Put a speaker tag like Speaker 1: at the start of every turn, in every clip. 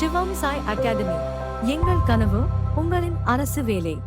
Speaker 1: சிவம் Sai academy. எங்கள் கனவு உங்களின் அரசு வேலை.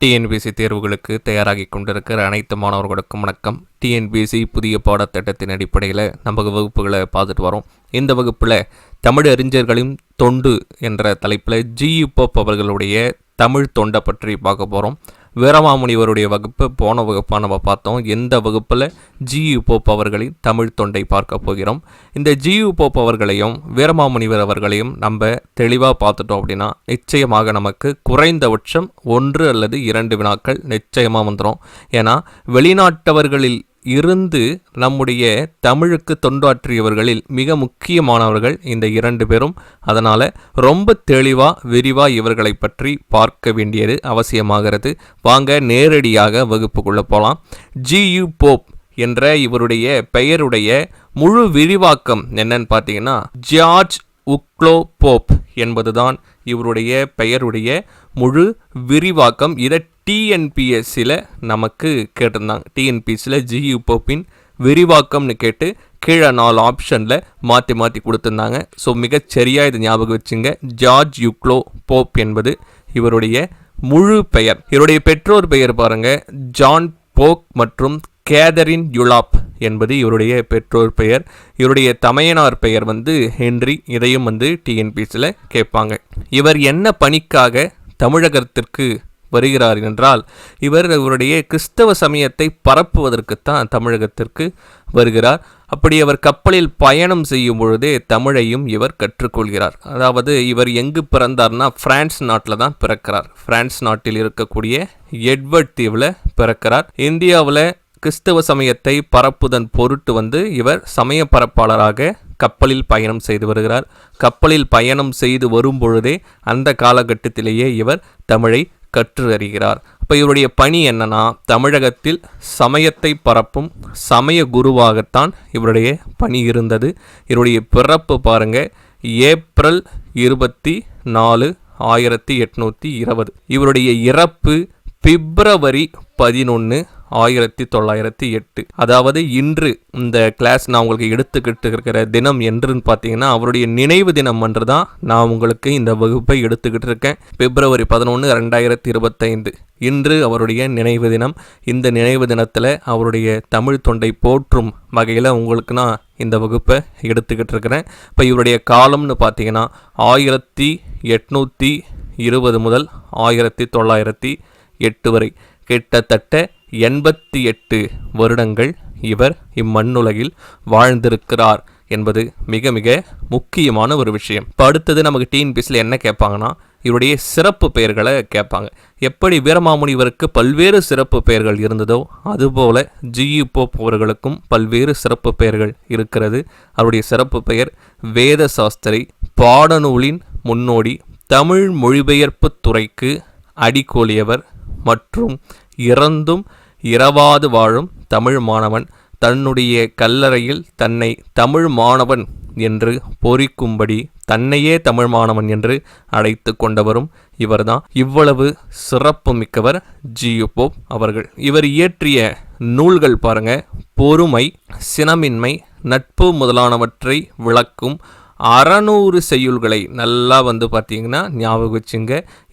Speaker 2: டிஎன்பிசி தேர்வுகளுக்கு தயாராகி கொண்டிருக்கிற அனைத்து மாணவர்களுக்கும் வணக்கம். டிஎன்பிசி புதிய பாடத்திட்டத்தின் அடிப்படையில் நம்ம வகுப்புகளை பார்த்துட்டு வரோம். இந்த வகுப்பில் தமிழ் அறிஞர்களின் தொண்டு என்ற தலைப்பில் ஜி போப் அவர்களுடைய தமிழ் தொண்டை பற்றி பார்க்க போகிறோம் வீரமாமுனிவருடைய வகுப்பு போன வகுப்பாக நம்ம பார்த்தோம். இந்த வகுப்பில் ஜியு போப் அவர்களின் தமிழ் தொண்டை பார்க்க போகிறோம். இந்த ஜியு போப் அவர்களையும் வீரமாமுனிவர் அவர்களையும் நம்ம தெளிவாக பார்த்துட்டோம் அப்படின்னா நிச்சயமாக நமக்கு குறைந்தபட்சம் ஒன்று அல்லது இரண்டு வினாக்கள் நிச்சயமாக வந்துடும் ஏன்னா வெளிநாட்டவர்களில் இருந்து நம்முடைய தமிழுக்கு தொண்டாற்றியவர்களில் மிக முக்கியமானவர்கள் இந்த இரண்டு பேரும். அதனால் ரொம்ப தெளிவாக விரிவாக இவர்களை பற்றி பார்க்க வேண்டியது அவசியமாகிறது. வாங்க நேரடியாக வகுப்புக்குள்ளே போகலாம் ஜியு போப் என்ற இவருடைய பெயருடைய முழு விரிவாக்கம் என்னன்னு பார்த்தீங்கன்னா ஜார்ஜ் உக்லோ போப் என்பதுதான் இவருடைய பெயருடைய முழு விரிவாக்கம். இதை டிஎன்பிஎஸ்சியில் நமக்கு கேட்டிருந்தாங்க. டிஎன்பிஎஸ்சியில் ஜியு போப்பின் விரிவாக்கம்னு கேட்டு கீழே நாலு ஆப்ஷனில் மாற்றி மாற்றி கொடுத்துருந்தாங்க. ஸோ மிகச்சரியாக இது ஞாபகம் வச்சுங்க. ஜார்ஜ் யுக்லோ போப் என்பது இவருடைய முழு பெயர். இவருடைய பெற்றோர் பெயர் பாருங்க. ஜான் போக் மற்றும் கேதரின் யுலாப் என்பது இவருடைய பெற்றோர் பெயர். இவருடைய தமையனார் பெயர் வந்து ஹென்றி. இதையும் வந்து டிஎன்பிஎஸ்சியில் கேட்பாங்க. இவர் என்ன பணிக்காக தமிழகத்திற்கு வருகிறார் என்றால் இவர் இவருடைய கிறிஸ்தவ சமயத்தை பரப்புவதற்குத்தான் தமிழகத்திற்கு வருகிறார். அப்படி அவர் கப்பலில் பயணம் செய்யும் பொழுதே தமிழையும் இவர் கற்றுக்கொள்கிறார். அதாவது இவர் எங்கு பிறந்தார்னா பிரான்ஸ் நாட்டில் தான் பிறக்கிறார். பிரான்ஸ் நாட்டில் இருக்கக்கூடிய எட்வர்ட் தீவில் பிறக்கிறார். இந்தியாவில் கிறிஸ்தவ சமயத்தை பரப்புதன் பொருட்டு வந்து இவர் சமய பரப்பாளராக கப்பலில் பயணம் செய்து வருகிறார். கப்பலில் பயணம் செய்து வரும் பொழுதே அந்த காலகட்டத்திலேயே இவர் தமிழை கற்று அறிகிறார் இப்போ இவருடைய பணி என்னன்னா தமிழகத்தில் சமயத்தை பரப்பும் சமய குருவாகத்தான் இவருடைய பணி இருந்தது. இவருடைய பிறப்பு பாருங்க ஏப்ரல் இருபத்தி நாலு ஆயிரத்தி எட்நூற்றி இருபது. இவருடைய இறப்பு பிப்ரவரி பதினொன்று ஆயிரத்தி தொள்ளாயிரத்தி எட்டு. அதாவது இன்று இந்த கிளாஸ் நான் உங்களுக்கு எடுத்துக்கிட்டு இருக்கிற தினம் என்றுன்னு பார்த்தீங்கன்னா அவருடைய நினைவு தினம் அன்று தான் நான் உங்களுக்கு இந்த வகுப்பை எடுத்துக்கிட்டு இருக்கேன் பிப்ரவரி பதினொன்று ரெண்டாயிரத்தி இருபத்தைந்து. இன்று அவருடைய நினைவு தினம். இந்த நினைவு தினத்தில் அவருடைய தமிழ் தொண்டை போற்றும் வகையில் உங்களுக்கு நான் இந்த வகுப்பை எடுத்துக்கிட்டு இருக்கிறேன் இப்போ இவருடைய காலம்னு பார்த்தீங்கன்னா ஆயிரத்தி எட்நூற்றி இருபது முதல் ஆயிரத்தி தொள்ளாயிரத்தி எட்டு வரை. கிட்டத்தட்ட எண்பத்தி எட்டு வருடங்கள் இவர் இம்மண்ணுலகில் வாழ்ந்திருக்கிறார் என்பது மிக மிக முக்கியமான ஒரு விஷயம். இப்போ அடுத்தது நமக்கு டிஎன்பிஎஸ்சில் என்ன கேட்பாங்கன்னா இவருடைய சிறப்பு பெயர்களை கேட்பாங்க. எப்படி வீரமாமுனிவருக்கு பல்வேறு சிறப்பு பெயர்கள் இருந்ததோ அதுபோல ஜியு போப் அவர்களுக்கும் பல்வேறு சிறப்பு பெயர்கள் இருக்கிறது. அவருடைய சிறப்பு பெயர் வேத சாஸ்திரி பாடநூலின் முன்னோடி தமிழ் மொழிபெயர்ப்பு துறைக்கு அடிக்கோலியவர் மற்றும் இறந்தும் இரவாது வாழும் தமிழ் மாணவன் தன்னுடைய கல்லறையில் தன்னை தமிழ் மாணவன் என்று பொறிக்கும்படி தன்னையே தமிழ் மாணவன் என்று அழைத்து கொண்டவரும் இவர்தான். இவ்வளவு சிறப்பு மிக்கவர் ஜியுபோப் அவர்கள். இவர் இயற்றிய நூல்கள் பாருங்க பொறுமை சினமின்மை நட்பு முதலானவற்றை விளக்கும் அறநூறு செய்யுள்களை நல்லா வந்து பார்த்தீங்கன்னா ஞாபகம் வச்சுங்க.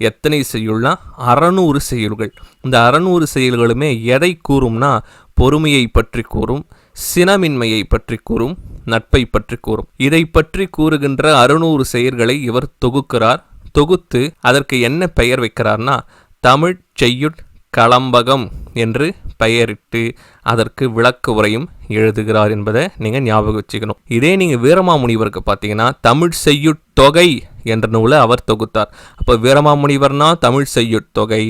Speaker 2: எத்தனை செய்யுள்னா அறநூறு செய்யுள்கள். இந்த அறநூறு செயல்களுமே எதை கூறும்னா பொறுமையை பற்றி கூறும் சினமின்மையை பற்றி கூறும் நட்பை பற்றி கூறும். இதை பற்றி கூறுகின்ற அறுநூறு செயல்களை இவர் தொகுக்கிறார். தொகுத்து அதற்கு என்ன பெயர் வைக்கிறார்னா தமிழ் செய்யுட் களம்பகம் என்று பெயரிட்டு அதற்கு விளக்கு உரையும் எழுதுகிறார் என்பதை நீங்கள் ஞாபகம் வச்சுக்கணும். இதே நீங்கள் வீரமாமுனிவருக்கு பார்த்தீங்கன்னா தமிழ் செய்யுட் தொகை என்ற நூலை அவர் தொகுத்தார். அப்போ வீரமாமுனிவர்னா தமிழ் செய்யுட் தொகை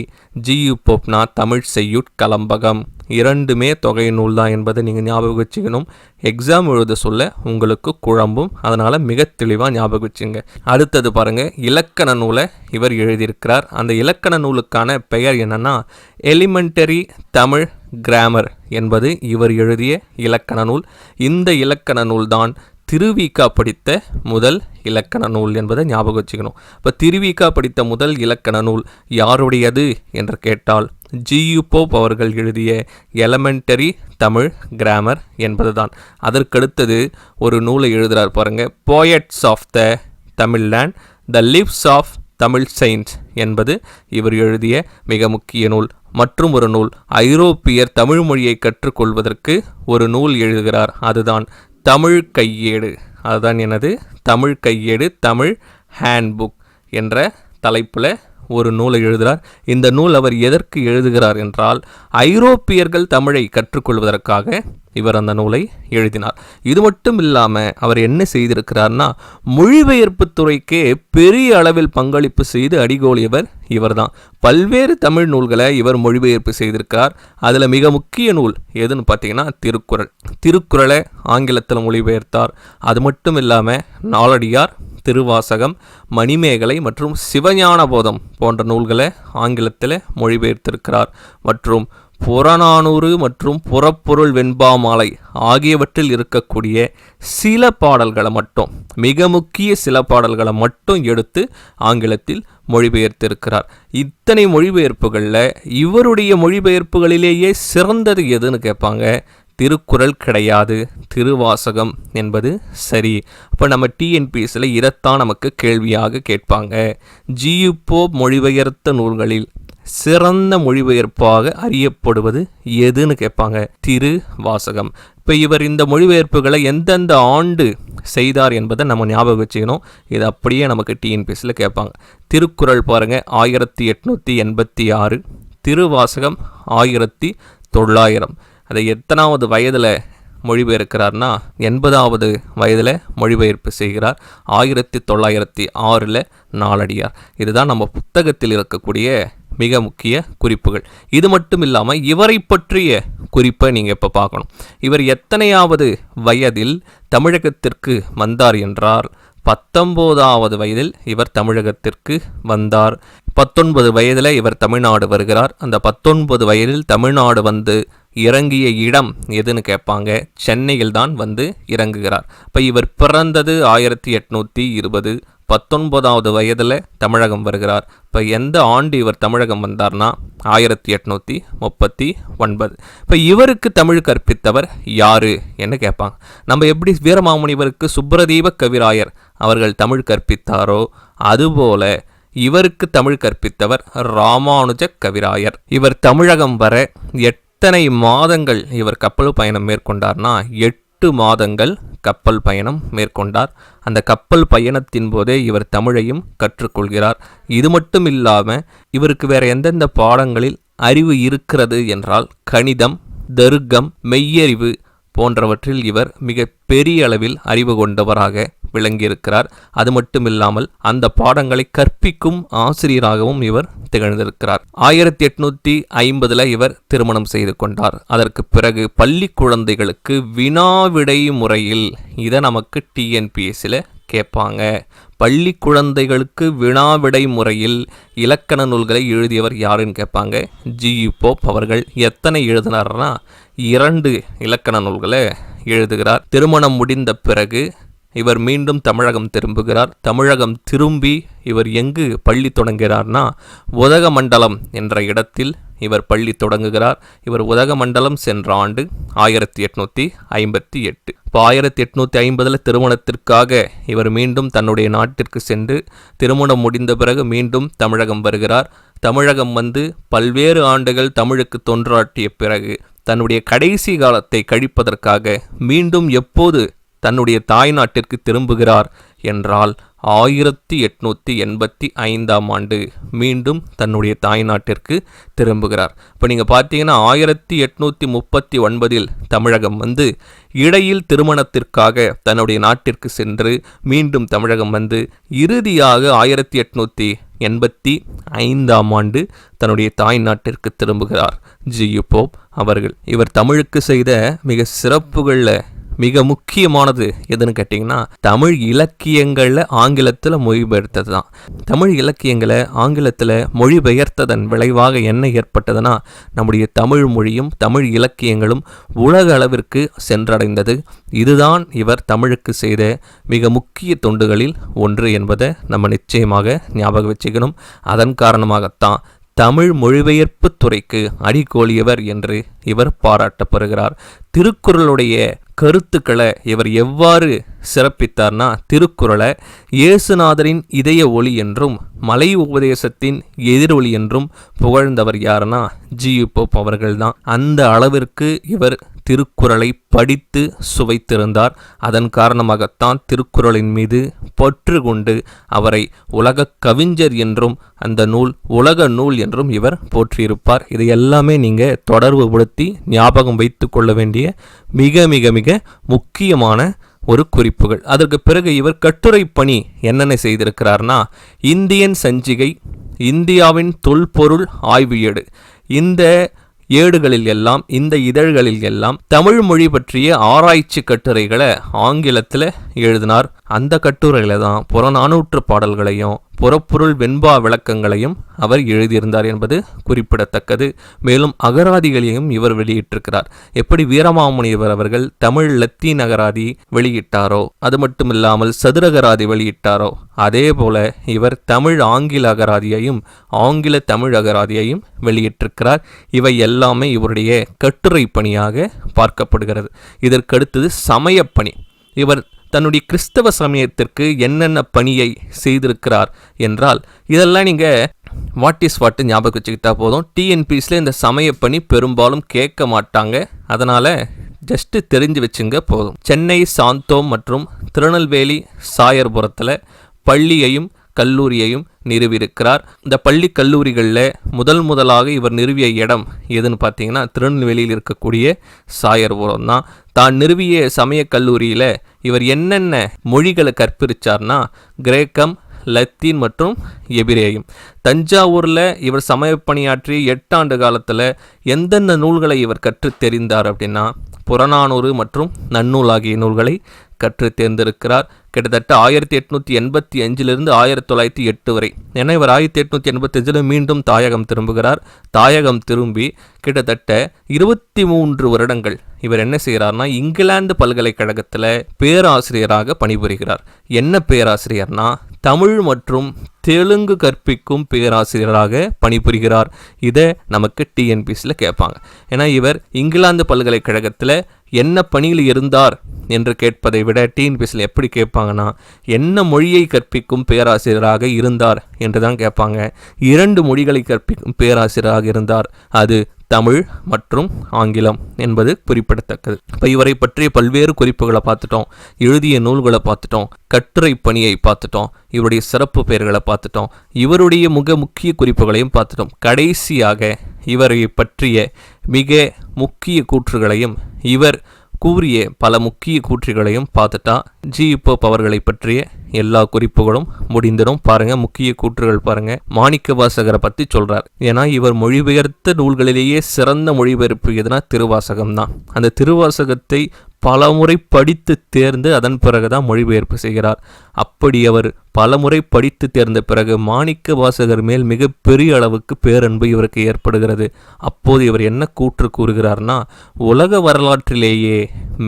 Speaker 2: ஜியு போப்னா தமிழ் செய்யுட் கலம்பகம் இரண்டுமே தொகை நூல் தான் என்பதை நீங்கள் ஞாபகம் வச்சுக்கணும். எக்ஸாம் எழுத சொல்ல உங்களுக்கு குழம்பும் அதனால் மிக தெளிவாக ஞாபகம் வச்சுங்க. அடுத்தது பாருங்கள் இலக்கண நூலை இவர் எழுதியிருக்கிறார். அந்த இலக்கண நூலுக்கான பெயர் என்னென்னா எலிமெண்டரி தமிழ் கிராமர் என்பது இவர் எழுதிய இலக்கண நூல். இந்த இலக்கண நூல்தான் திருவிக்கா படித்த முதல் இலக்கண நூல் என்பதை ஞாபகம் வச்சுக்கணும். இப்போ திருவிக்கா படித்த முதல் இலக்கண நூல் யாருடையது என்று கேட்டால் ஜியு போப் அவர்கள் எழுதிய எலமெண்டரி தமிழ் கிராமர் என்பதுதான். அதற்கடுத்தது ஒரு நூலை எழுதுகிறார் பாருங்கள் poets of the Tamil land the lives of Tamil science என்பது இவர் எழுதிய மிக முக்கிய நூல். மற்றும் ஒரு நூல் ஐரோப்பியர் தமிழ் மொழியை கற்றுக்கொள்வதற்கு ஒரு நூல் எழுதுகிறார். அதுதான் தமிழ் கையேடு. அதுதான் எனது தமிழ் கையேடு தமிழ் ஹேண்ட்புக் என்ற தலைப்பில் ஒரு நூலை எழுதுகிறார். இந்த நூல் அவர் எதற்கு எழுதுகிறார் என்றால் ஐரோப்பியர்கள் தமிழை கற்றுக்கொள்வதற்காக இவர் அந்த நூலை எழுதினார். இது மட்டும் இல்லாமல் அவர் என்ன செய்திருக்கிறார்னா மொழிபெயர்ப்பு துறைக்கே பெரிய அளவில் பங்களிப்பு செய்து அடிகோலியவர் இவர்தான். பல்வேறு தமிழ் நூல்களை இவர் மொழிபெயர்ப்பு செய்திருக்கார். அதில் மிக முக்கிய நூல் எதுன்னு பார்த்தீங்கன்னா திருக்குறள். திருக்குறளை ஆங்கிலத்தில் மொழிபெயர்த்தார். அது மட்டும் இல்லாமல் நாலடியார் திருவாசகம் மணிமேகலை மற்றும் சிவஞான போதம் போன்ற நூல்களை ஆங்கிலத்தில் மொழிபெயர்த்திருக்கிறார். மற்றும் புறநானூறு மற்றும் புறப்பொருள் வெண்பாமாலை ஆகியவற்றில் இருக்கக்கூடிய சில பாடல்களை மட்டும் மிக முக்கிய சில பாடல்களை மட்டும் எடுத்து ஆங்கிலத்தில் மொழிபெயர்த்திருக்கிறார். இத்தனை மொழிபெயர்ப்புகளில் இவருடைய மொழிபெயர்ப்புகளிலேயே சிறந்தது எதுன்னு கேட்பாங்க? திருக்குறள் கிடையாது திருவாசகம் என்பது சரி. அப்போ நம்ம டிஎன்பிஎஸ்சில் இதைத்தான் நமக்கு கேள்வியாக கேட்பாங்க. ஜியுப்போ மொழிபெயர்த்த நூல்களில் சிறந்த மொழிபெயர்ப்பாக அறியப்படுவது எதுன்னு கேட்பாங்க? திரு வாசகம் இப்போ இவர் இந்த மொழிபெயர்ப்புகளை எந்தெந்த ஆண்டு செய்தார் என்பதை நம்ம ஞாபகம் வச்சுக்கணும். இது அப்படியே நமக்கு டிஎன்பிஎஸ்சியில் கேட்பாங்க. திருக்குறள் பாருங்கள் ஆயிரத்தி எட்நூற்றி எண்பத்தி ஆறு. திருவாசகம் ஆயிரத்தி தொள்ளாயிரம். அதை எத்தனாவது வயதில் மொழிபெயர்க்கிறார்னா எண்பதாவது வயதில் மொழிபெயர்ப்பு செய்கிறார். ஆயிரத்தி தொள்ளாயிரத்தி ஆறில் நாலடியார் இதுதான் நம்ம புத்தகத்தில் இருக்கக்கூடிய மிக முக்கிய குறிப்புகள். இது மட்டும் இல்லாமல் இவரை பற்றிய குறிப்பை நீங்கள் இப்போ பார்க்கணும். இவர் எத்தனையாவது வயதில் தமிழகத்திற்கு வந்தார் என்றால் பத்தொம்போதாவது வயதில் இவர் தமிழகத்திற்கு வந்தார். பத்தொன்பது வயதில் இவர் தமிழ்நாடு வருகிறார். அந்த பத்தொன்பது வயதில் தமிழ்நாடு வந்து இறங்கிய இடம் எதுன்னு கேட்பாங்க? சென்னையில் தான் வந்து இறங்குகிறார். இப்போ இவர் பிறந்தது ஆயிரத்தி எட்நூற்றி இருபது. பத்தொன்பதாவது வயதில் தமிழகம் வருகிறார். இப்போ எந்த ஆண்டு இவர் தமிழகம் வந்தார்னா? ஆயிரத்தி எட்நூற்றி முப்பத்தி ஒன்பது. இப்போ இவருக்கு தமிழ் கற்பித்தவர் யாரு என்ன கேட்பாங்க. நம்ம எப்படி வீரமாமுனிவருக்கு சுப்ரதீப கவிராயர் அவர்கள் தமிழ் கற்பித்தாரோ அதுபோல இவருக்கு தமிழ் கற்பித்தவர் ராமானுஜ கவிராயர். இவர் தமிழகம் வர எத்தனை மாதங்கள் இவர் கப்பல் பயணம் மேற்கொண்டார்னா? எட்டு மாதங்கள் கப்பல் பயணம் மேற்கொண்டார். அந்த கப்பல் பயணத்தின் போதே இவர் தமிழையும் கற்றுக்கொள்கிறார். இது மட்டும் இல்லாமல் இவருக்கு வேற எந்தெந்த பாடங்களில் அறிவு இருக்கிறது என்றால் கணிதம் தருக்கம் மெய்யறிவு போன்றவற்றில் இவர் மிக பெரிய அளவில் அறிவு கொண்டவராக விளங்கியிருக்கிறார். அது மட்டும் இல்லாமல் அந்த பாடங்களை கற்பிக்கும் ஆசிரியராகவும் இவர் திகழ்ந்திருக்கிறார். ஆயிரத்தி எட்நூத்தி ஐம்பதுல இவர் திருமணம் செய்து கொண்டார். அதற்கு பிறகு பள்ளி குழந்தைகளுக்கு வினாவிடை முறையில் இதை நமக்கு டிஎன்பிஎஸ்சியில் கேட்பாங்க. பள்ளி குழந்தைகளுக்கு வினாவிடை முறையில் இலக்கண நூல்களை எழுதியவர் யாருன்னு கேட்பாங்க. ஜியு போப் அவர்கள் எத்தனை எழுதினார்னா இரண்டு இலக்கண நூல்களை எழுதுகிறார். திருமணம் முடிந்த பிறகு இவர் மீண்டும் தமிழகம் திரும்புகிறார். தமிழகம் திரும்பி இவர் எங்கு பள்ளி தொடங்குகிறார்னா உதகமண்டலம் என்ற இடத்தில் இவர் பள்ளி தொடங்குகிறார். இவர் உதகமண்டலம் சென்ற ஆண்டு ஆயிரத்தி எட்நூற்றி ஐம்பத்தி எட்டு. இப்போ ஆயிரத்தி எட்நூற்றி ஐம்பதில் திருமணத்திற்காக இவர் மீண்டும் தன்னுடைய நாட்டிற்கு சென்று திருமணம் முடிந்த பிறகு மீண்டும் தமிழகம் வருகிறார். தமிழகம் வந்து பல்வேறு ஆண்டுகள் தமிழுக்கு தொன்றாட்டிய பிறகு தன்னுடைய கடைசி காலத்தை கழிப்பதற்காக மீண்டும் எப்போது தன்னுடைய தாய் நாட்டிற்கு திரும்புகிறார் என்றால் ஆயிரத்தி எட்நூற்றி எண்பத்தி ஐந்தாம் ஆண்டு மீண்டும் தன்னுடைய தாய் நாட்டிற்கு திரும்புகிறார். இப்போ நீங்கள் பார்த்தீங்கன்னா ஆயிரத்தி எட்நூற்றி முப்பத்தி ஒன்பதில் தமிழகம் வந்து இடையில் திருமணத்திற்காக தன்னுடைய நாட்டிற்கு சென்று மீண்டும் தமிழகம் வந்து இறுதியாக ஆயிரத்தி எட்நூற்றி எண்பத்தி ஐந்தாம் ஆண்டு தன்னுடைய தாய் நாட்டிற்கு திரும்புகிறார் ஜியு போப் அவர்கள். இவர் தமிழுக்கு செய்த மிக சிறப்புகளில் மிக முக்கியமானது எதுன்னு கேட்டிங்கன்னா தமிழ் இலக்கியங்களில் ஆங்கிலத்தில் மொழிபெயர்த்தது தான் தமிழ் இலக்கியங்களை ஆங்கிலத்தில் மொழிபெயர்த்ததன் விளைவாக என்ன ஏற்பட்டதுன்னா நம்முடைய தமிழ் மொழியும் தமிழ் இலக்கியங்களும் உலக அளவிற்கு சென்றடைந்தது. இதுதான் இவர் தமிழுக்கு செய்த மிக முக்கிய தொண்டுகளில் ஒன்று என்பதை நம்ம நிச்சயமாக ஞாபகம் வச்சுக்கணும். அதன் காரணமாகத்தான் தமிழ் மொழிபெயர்ப்பு துறைக்கு அடிகோலியவர் என்று இவர் பாராட்டப்படுகிறார். திருக்குறளுடைய கருத்துக்களை இவர் எவ்வாறு சிறப்பித்தார்னா திருக்குறளை இயேசுநாதரின் இதய ஒளி என்றும் மலை உபதேசத்தின் எதிரொலி என்றும் புகழ்ந்தவர் யாருன்னா ஜியு போப் அவர்கள்தான். அந்த அளவிற்கு இவர் திருக்குறளை படித்து சுவைத்திருந்தார். அதன் காரணமாகத்தான் திருக்குறளின் மீது பற்று கொண்டு அவரை உலக கவிஞர் என்றும் அந்த நூல் உலக நூல் என்றும் இவர் போற்றியிருப்பார். இதை எல்லாமே நீங்கள் தொடர்புபடுத்தி ஞாபகம் வைத்து கொள்ள வேண்டிய மிக மிக மிக முக்கியமான ஒரு குறிப்புகள். அதற்கு பிறகு இவர் கட்டுரை பணி என்னென்ன செய்திருக்கிறார்னா இந்தியன் சஞ்சிகை இந்தியாவின் தொல்பொருள் ஆய்வு ஏடு. இந்த ஏடுகளில் எல்லாம் இந்த இதழ்களில் எல்லாம் தமிழ் மொழி பற்றிய ஆராய்ச்சி கட்டுரைகளை ஆங்கிலத்தில் எழுதினார். அந்த கட்டுரையில தான் புறநானூற்று பாடல்களையும் புறப்பொருள் வெண்பா விளக்கங்களையும் அவர் எழுதியிருந்தார் என்பது குறிப்பிடத்தக்கது. மேலும் அகராதிகளையும் இவர் வெளியிட்டிருக்கிறார். எப்படி வீரமாமுனிவர் அவர்கள் தமிழ் லத்தீன் அகராதி வெளியிட்டாரோ அது மட்டுமில்லாமல் சதுரகராதி வெளியிட்டாரோ அதே போல இவர் தமிழ் ஆங்கில அகராதியையும் ஆங்கில தமிழ் அகராதியையும் வெளியிட்டிருக்கிறார். இவை எல்லாமே இவருடைய கட்டுரை பணியாக பார்க்கப்படுகிறது. இதற்கடுத்தது சமயப்பணி. இவர் தன்னுடைய கிறிஸ்தவ சமயத்திற்கு என்னென்ன பணியை செய்திருக்கிறார் என்றால் இதெல்லாம் நீங்கள் வாட் இஸ் வாட்டு ஞாபகம் வச்சுக்கிட்டா போதும். டிஎன்பிஸில் இந்த சமயப்பணி பெரும்பாலும் கேட்க மாட்டாங்க. அதனால் ஜஸ்ட்டு தெரிஞ்சு வச்சுங்க போதும். சென்னை சாந்தோம் மற்றும் திருநெல்வேலி சாயர்புரத்தில் பள்ளியையும் கல்லூரியையும் நிறுவியிருக்கிறார். இந்த பள்ளி கல்லூரிகளில் முதல் முதலாக இவர் நிறுவிய இடம் எதுன்னு பார்த்தீங்கன்னா திருநெல்வேலியில் இருக்கக்கூடிய சாயர்புரம் தான். தான் நிறுவிய சமய கல்லூரியில் இவர் என்னென்ன மொழிகளை கற்பிரிச்சார்னா கிரேக்கம் லத்தீன் மற்றும் எபிரேயும். தஞ்சாவூரில் இவர் சமய பணியாற்றி எட்டாண்டு காலத்தில் எந்தெந்த நூல்களை இவர் கற்று தெரிந்தார் அப்படின்னா புறநானூறு மற்றும் நன்னூல் ஆகிய நூல்களை கற்று தேர்ந்திருக்கிறார். கிட்டத்தட்ட ஆயிரத்தி எட்நூற்றி எண்பத்தி அஞ்சிலிருந்து ஆயிரத்தி தொள்ளாயிரத்தி எட்டு வரை. என இவர் ஆயிரத்தி எட்நூற்றி எண்பத்தி அஞ்சில் மீண்டும் தாயகம் திரும்புகிறார். தாயகம் திரும்பி கிட்டத்தட்ட இருபத்தி மூன்று வருடங்கள் இவர் என்ன செய்கிறார்னா இங்கிலாந்து பல்கலைக்கழகத்தில் பேராசிரியராக பணிபுரிகிறார். என்ன பேராசிரியர்னா தமிழ் மற்றும் தெலுங்கு கற்பிக்கும் பேராசிரியராக பணிபுரிகிறார். இதை நமக்கு டிஎன்பிசியில் கேட்பாங்க. ஏன்னா இவர் இங்கிலாந்து பல்கலைக்கழகத்தில் என்ன பணியில் இருந்தார் என்று கேட்பதை விட டிஎன்பிசியில் எப்படி கேட்பாங்கன்னா என்ன மொழியை கற்பிக்கும் பேராசிரியராக இருந்தார் என்று தான் கேட்பாங்க. இரண்டு மொழிகளை கற்பிக்கும் பேராசிரியராக இருந்தார். அது தமிழ் மற்றும் ஆங்கிலம் என்பது குறிப்பிடத்தக்கது. இப்போ இவரை பற்றிய பல்வேறு குறிப்புகளை பார்த்துட்டோம். எழுதிய நூல்களை பார்த்துட்டோம். கட்டுரை பணியை பார்த்துட்டோம். இவருடைய சிறப்பு பெயர்களை பார்த்துட்டோம். இவருடைய முக முக்கிய குறிப்புகளையும் பார்த்துட்டோம். கடைசியாக இவரை பற்றிய மிக முக்கிய கூற்றுகளையும் இவர் கூறிய பல முக்கிய கூற்றுகளையும் பார்த்துட்டா ஜி இப்போ அவர்களை பற்றிய எல்லா குறிப்புகளும் முடிந்திடும். பாருங்க முக்கிய கூற்றுகள் பாருங்க. மாணிக்க வாசகரை பற்றி சொல்றார். ஏன்னா இவர் மொழிபெயர்த்த நூல்களிலேயே சிறந்த மொழிபெயர்ப்பு எதுனா திருவாசகம் தான் அந்த திருவாசகத்தை பலமுறை படித்து தேர்ந்து அதன் பிறகுதான் மொழிபெயர்ப்பு செய்கிறார். அப்படி அவர் பலமுறை படித்து தேர்ந்த பிறகு மாணிக்க வாசகர் மேல் மிக பெரிய அளவுக்கு பேரன்பு இவருக்கு ஏற்படுகிறது. அப்போது இவர் என்ன கூற்று கூறுகிறார்னா உலக வரலாற்றிலேயே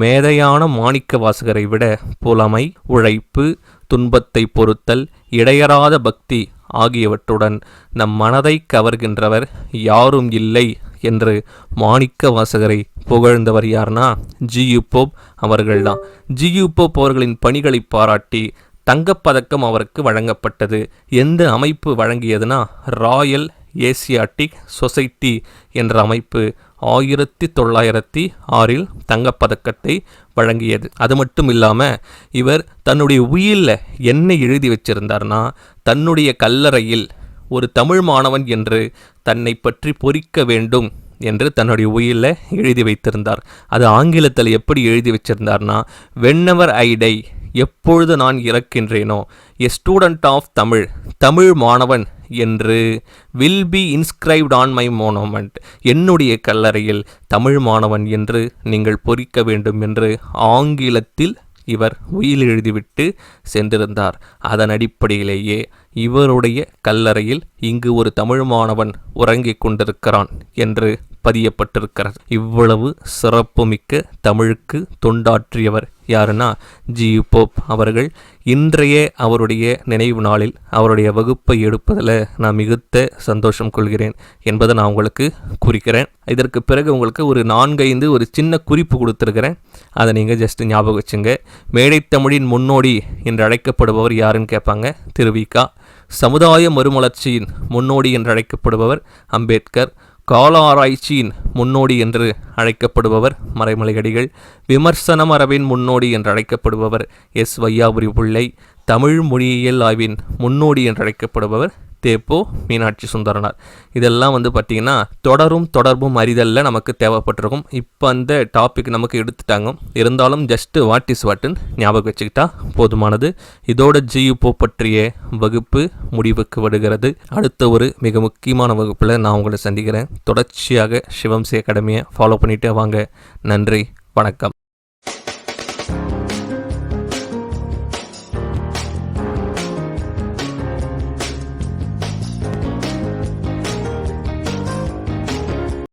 Speaker 2: மேதையான மாணிக்க வாசகரை விட புலமை உழைப்பு துன்பத்தை பொறுத்தல் இடையறாத பக்தி ஆகியவற்றுடன் நம் மனதை கவர்கின்றவர் யாரும் இல்லை என்று மாணிக்க வாசகரை புகழ்ந்தவர் யார்னா ஜியு போப் அவர்கள்தான். ஜியு போப் அவர்களின் பணிகளை பாராட்டி தங்கப்பதக்கம் அவருக்கு வழங்கப்பட்டது. எந்த அமைப்பு வழங்கியதுன்னா ராயல் ஏசியாட்டிக் சொசைட்டி என்ற அமைப்பு. ஆயிரத்தி தொள்ளாயிரத்தி ஆறில் தங்கப்பதக்கத்தை வழங்கியது. அது மட்டும் இல்லாமல் இவர் தன்னுடைய உயிரில் என்ன எழுதி வச்சிருந்தார்னா தன்னுடைய கல்லறையில் ஒரு தமிழ் மாணவன் என்று தன்னை பற்றி பொறிக்க வேண்டும் என்று தன்னுடைய உயிரில் எழுதி வைத்திருந்தார். அது ஆங்கிலத்தில் எப்படி எழுதி வச்சிருந்தார்னா வென்னவர் ஐ டை எப்பொழுது நான் இறக்கின்றேனோ a student of Tamil Tamil மாணவன் என்று will be inscribed on my monument என்னுடைய கல்லறையில் தமிழ் மாணவன் என்று நீங்கள் பொறிக்க வேண்டும் என்று ஆங்கிலத்தில் இவர் உயில் எழுதிவிட்டு சென்றிருந்தார். அதன் அடிப்படையிலேயே இவருடைய கல்லறையில் இங்கு ஒரு தமிழ் மாணவன் உறங்கிக் கொண்டிருக்கிறான் என்று பதியப்பட்டிருக்கிறது. இவ்வளவு சிறப்புமிக்க தமிழுக்கு தொண்டாற்றியவர் யாருன்னா ஜி யு போப் அவர்கள். இன்றைய அவருடைய நினைவு நாளில் அவருடைய வகுப்பை எடுப்பதில் நான் மிகுத்த சந்தோஷம் கொள்கிறேன் என்பதை நான் உங்களுக்கு குறிக்கிறேன். இதற்கு பிறகு உங்களுக்கு ஒரு நான்கைந்து ஒரு சின்ன குறிப்பு கொடுத்துருக்கிறேன். அதை நீங்கள் ஜஸ்ட் ஞாபகம் வச்சுங்க. மேடைத்தமிழின் முன்னோடி என்று அழைக்கப்படுபவர் யாருன்னு கேட்பாங்க? திருவிக்கா சமுதாய மறுமலர்ச்சியின் முன்னோடி என்று அழைக்கப்படுபவர் அம்பேத்கர். கால ஆராய்ச்சியின் முன்னோடி என்று அழைக்கப்படுபவர் மறைமலையடிகள் விமர்சன மரபின் முன்னோடி என்று அழைக்கப்படுபவர் எஸ். வையாபுரி பிள்ளை தமிழ் மொழியியல் ஆய்வின் முன்னோடி என்று அழைக்கப்படுபவர் தேப்போ மீனாட்சி சுந்தரனார். இதெல்லாம் வந்து பார்த்திங்கன்னா தொடரும் தொடர்பும் அறிதல்ல நமக்கு தேவைப்பட்டிருக்கும். இப்போ அந்த டாபிக் நமக்கு எடுத்துட்டாங்க. இருந்தாலும் ஜஸ்ட் வாட் இஸ் வாட்டுன்னு ஞாபகம் வச்சுக்கிட்டா போதுமானது. இதோட ஜியூபோ பற்றிய வகுப்பு முடிவுக்கு வருகிறது. அடுத்த ஒரு மிக முக்கியமான வகுப்பில் நான் உங்களை சந்திக்கிறேன். தொடர்ச்சியாக சிவம்சி அகாடமியை ஃபாலோ பண்ணிகிட்டே வாங்க. நன்றி வணக்கம்.